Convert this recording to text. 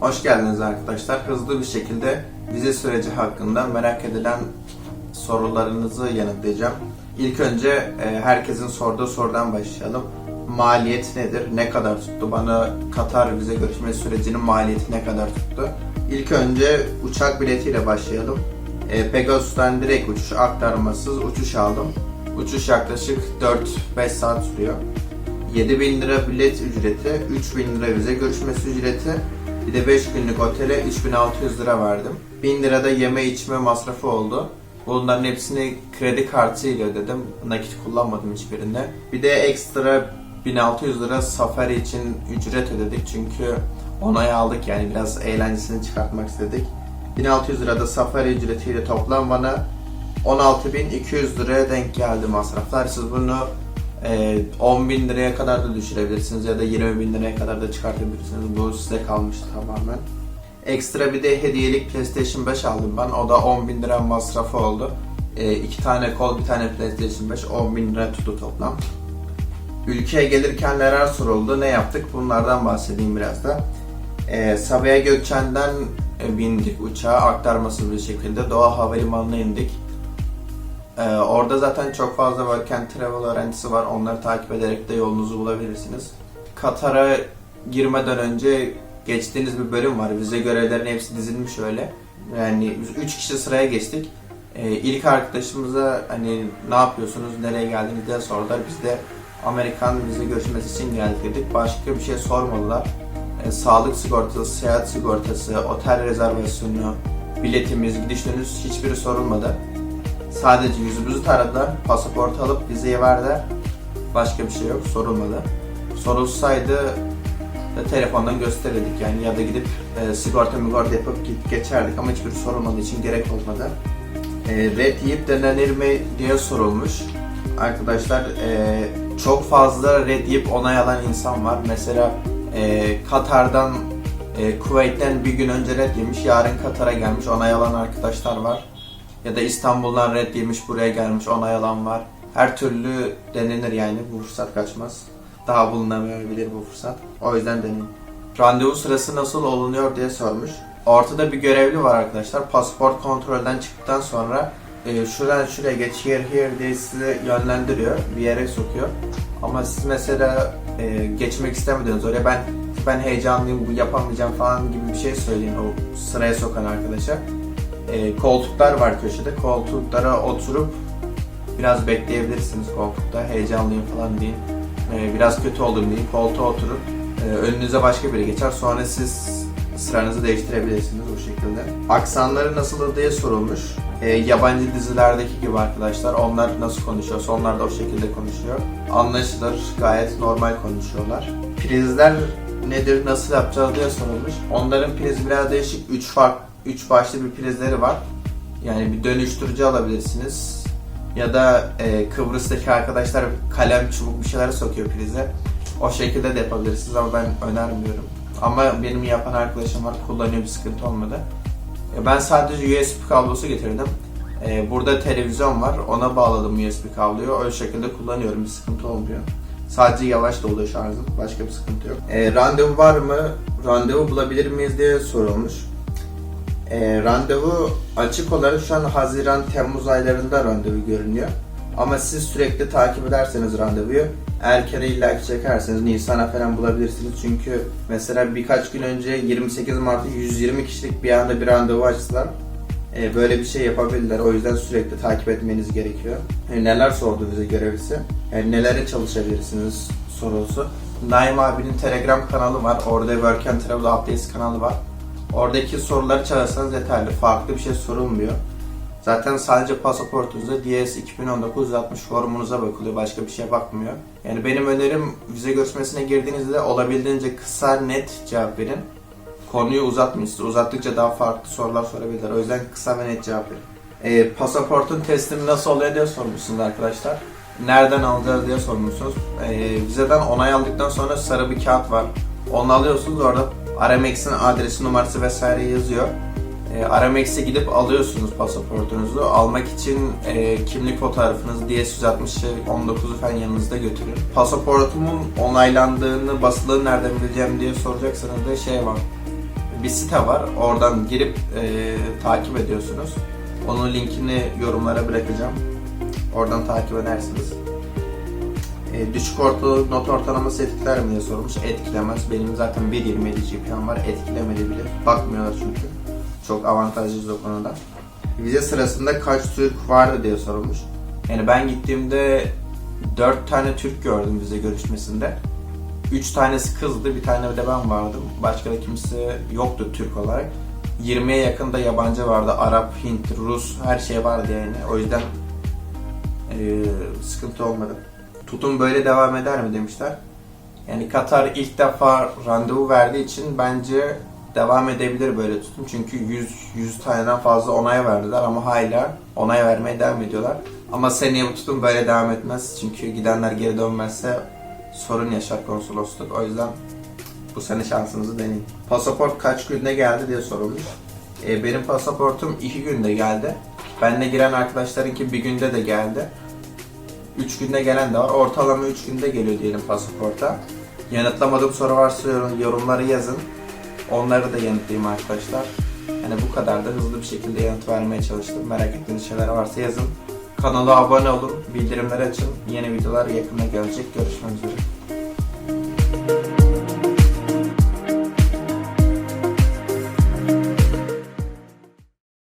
Hoş geldiniz arkadaşlar. Hızlı bir şekilde vize süreci hakkında merak edilen sorularınızı yanıtlayacağım. İlk önce e, herkesin sorduğu sorudan başlayalım. Maliyet nedir? Ne kadar tuttu? Bana Katar vize görüşme sürecinin maliyeti ne kadar tuttu? İlk önce uçak biletiyle başlayalım. E, Pegasus'tan direkt uçuş aktarmasız uçuş aldım. Uçuş yaklaşık 4-5 saat sürüyor. 7000 lira bilet ücreti, 3000 lira vize görüşmesi ücreti, bir de 5 günlük otele 3600 lira verdim. 1000 lira da yeme içme masrafı oldu. Bunların hepsini kredi kartı ile ödedim. Nakit kullanmadım hiçbirinde. Bir de ekstra 1600 lira safari için ücret ödedik çünkü onay aldık yani biraz eğlencesini çıkartmak istedik. 1600 lira da safari ücretiyle toplam bana 16.200 liraya denk geldi masraflar. Siz bunu e, 10 bin liraya kadar da düşürebilirsiniz ya da 20 bin liraya kadar da çıkartabilirsiniz. Bu size kalmış tamamen. Ekstra bir de hediyelik PlayStation 5 aldım ben. O da 10 bin lira masrafı oldu. E, iki tane kol, bir tane PlayStation 5, 10 bin lira tuttu toplam. Ülkeye gelirken neler soruldu, ne yaptık bunlardan bahsedeyim biraz da. E, Sabiha Gökçen'den e, bindik uçağa aktarmasız bir şekilde Doğa Havalimanı'na indik. Ee, orada zaten çok fazla Work and Travel öğrencisi var. Onları takip ederek de yolunuzu bulabilirsiniz. Katar'a girmeden önce geçtiğiniz bir bölüm var. Vize görevlerinin hepsi dizilmiş öyle. Yani biz 3 kişi sıraya geçtik. Ee, ilk arkadaşımıza hani ne yapıyorsunuz, nereye geldiniz diye sordular. Biz de Amerikan vize görüşmesi için geldik dedik. Başka bir şey sormadılar. Ee, sağlık sigortası, seyahat sigortası, otel rezervasyonu, biletimiz, gidiş dönüş hiçbiri sorulmadı. Sadece yüzümüzü taradılar, pasaport alıp vizeyi verdiler. Başka bir şey yok, sorulmadı. Sorulsaydı da telefondan gösterirdik yani ya da gidip e, sigorta migorta yapıp geçerdik ama hiçbir sorulmadığı için gerek olmadı. E, red yiyip denenir mi diye sorulmuş. Arkadaşlar e, çok fazla red yiyip onay alan insan var. Mesela e, Katar'dan e, Kuveyt'ten bir gün önce red yemiş, yarın Katar'a gelmiş onay alan arkadaşlar var. Ya da İstanbul'dan red yemiş buraya gelmiş onay alan var. Her türlü denenir yani bu fırsat kaçmaz. Daha bulunamayabilir bu fırsat. O yüzden deneyin. Randevu sırası nasıl olunuyor diye sormuş. Ortada bir görevli var arkadaşlar. Pasaport kontrolden çıktıktan sonra e, şuradan şuraya geç here here diye sizi yönlendiriyor. Bir yere sokuyor. Ama siz mesela e, geçmek istemediniz oraya ben ben heyecanlıyım bu yapamayacağım falan gibi bir şey söyleyin o sıraya sokan arkadaşa e, koltuklar var köşede. Koltuklara oturup biraz bekleyebilirsiniz koltukta. Heyecanlıyım falan deyin. E, biraz kötü oldum deyin. Koltuğa oturup e, önünüze başka biri geçer. Sonra siz sıranızı değiştirebilirsiniz o şekilde. Aksanları nasıl diye sorulmuş. E, yabancı dizilerdeki gibi arkadaşlar. Onlar nasıl konuşuyorsa onlar da o şekilde konuşuyor. Anlaşılır. Gayet normal konuşuyorlar. Prizler nedir, nasıl yapacağız diye sorulmuş. Onların priz biraz değişik. 3 farklı 3 başlı bir prizleri var. Yani bir dönüştürücü alabilirsiniz. Ya da e, Kıbrıs'taki arkadaşlar kalem, çubuk bir şeyler sokuyor prize. O şekilde de yapabilirsiniz ama ben önermiyorum. Ama benim yapan arkadaşım var, kullanıyor bir sıkıntı olmadı. E, ben sadece USB kablosu getirdim. E, burada televizyon var, ona bağladım USB kabloyu. O şekilde kullanıyorum, bir sıkıntı olmuyor. Sadece yavaş doluyor şarjım, başka bir sıkıntı yok. E, randevu var mı? Randevu bulabilir miyiz diye sorulmuş. E, randevu açık olarak şu an Haziran-Temmuz aylarında randevu görünüyor. Ama siz sürekli takip ederseniz randevuyu erkene illaki çekerseniz Nisan'a falan bulabilirsiniz. Çünkü mesela birkaç gün önce 28 Mart'ta 120 kişilik bir anda bir randevu açtılar. E, böyle bir şey yapabilirler. O yüzden sürekli takip etmeniz gerekiyor. E, neler sordu bize görevlisi? E, nelere çalışabilirsiniz sorusu. Naim abinin Telegram kanalı var. Orada Work and Travel Updates kanalı var. Oradaki soruları çalışsanız yeterli. Farklı bir şey sorulmuyor. Zaten sadece pasaportunuzda DS 2019 formunuza bakılıyor. Başka bir şeye bakmıyor. Yani benim önerim vize görüşmesine girdiğinizde olabildiğince kısa net cevap verin. Konuyu uzatmayın. Uzattıkça daha farklı sorular sorabilirler. O yüzden kısa ve net cevap verin. Ee, pasaportun teslimi nasıl oluyor diye sormuşsunuz arkadaşlar. Nereden alacağız diye sormuşsunuz. Ee, vizeden onay aldıktan sonra sarı bir kağıt var. Onu alıyorsunuz orada Aramex'in adresi numarası vesaire yazıyor. E, Aramex'e gidip alıyorsunuz pasaportunuzu. Almak için e, kimlik fotoğrafınızı DS160'ı 19'u falan yanınızda götürün. Pasaportumun onaylandığını, basıldığını nereden bileceğim diye soracaksanız da şey var. Bir site var. Oradan girip e, takip ediyorsunuz. Onun linkini yorumlara bırakacağım. Oradan takip edersiniz. E, düşük orta not ortalaması etkiler mi diye sormuş. Etkilemez. Benim zaten 1.27 GPA'm var. Etkilemedi bile. Bakmıyorlar çünkü. Çok avantajlıyız o konuda. Vize sırasında kaç Türk vardı diye sorulmuş. Yani ben gittiğimde 4 tane Türk gördüm vize görüşmesinde. 3 tanesi kızdı, bir tane de ben vardım. Başka da kimse yoktu Türk olarak. 20'ye yakın da yabancı vardı. Arap, Hint, Rus her şey vardı yani. O yüzden eee, sıkıntı olmadı. Tutum böyle devam eder mi demişler. Yani Katar ilk defa randevu verdiği için bence devam edebilir böyle tutum. Çünkü 100 100 taneden fazla onay verdiler ama hala onay vermeye devam ediyorlar. Ama seneye bu tutum böyle devam etmez. Çünkü gidenler geri dönmezse sorun yaşar konsolosluk. O yüzden bu sene şansınızı deneyin. Pasaport kaç günde geldi diye sorulmuş. E, benim pasaportum 2 günde geldi. Benle giren arkadaşlarınki bir günde de geldi. 3 günde gelen de var. Ortalama 3 günde geliyor diyelim pasaporta. Yanıtlamadığım soru varsa yorum- yorumları yazın. Onları da yanıtlayayım arkadaşlar. Yani bu kadar da hızlı bir şekilde yanıt vermeye çalıştım. Merak ettiğiniz şeyler varsa yazın. Kanala abone olun, bildirimleri açın. Yeni videolar yakında gelecek. Görüşmek üzere.